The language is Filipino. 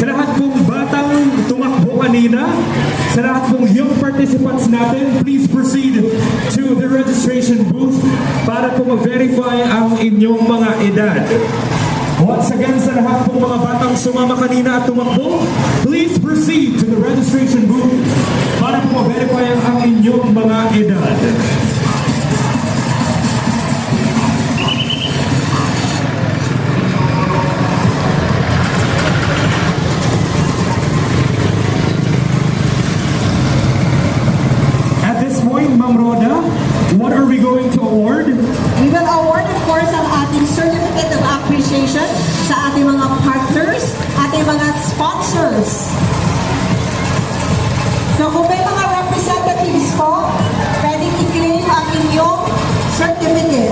Sa lahat pong batang tumakbo kanina, sa lahat pong young participants natin, please proceed to the registration booth para po ma-verify ang inyong mga edad. Once again, sa lahat pong mga batang sumama kanina at tumakbo, please proceed to the registration booth para po ma-verify ang inyong mga Ma'am Roda, what are we going to award? We will award, of course, ang ating certificate of appreciation sa ating mga partners, ating mga sponsors. So kung may mga representatives po, pwedeng i-claim ang inyong certificate.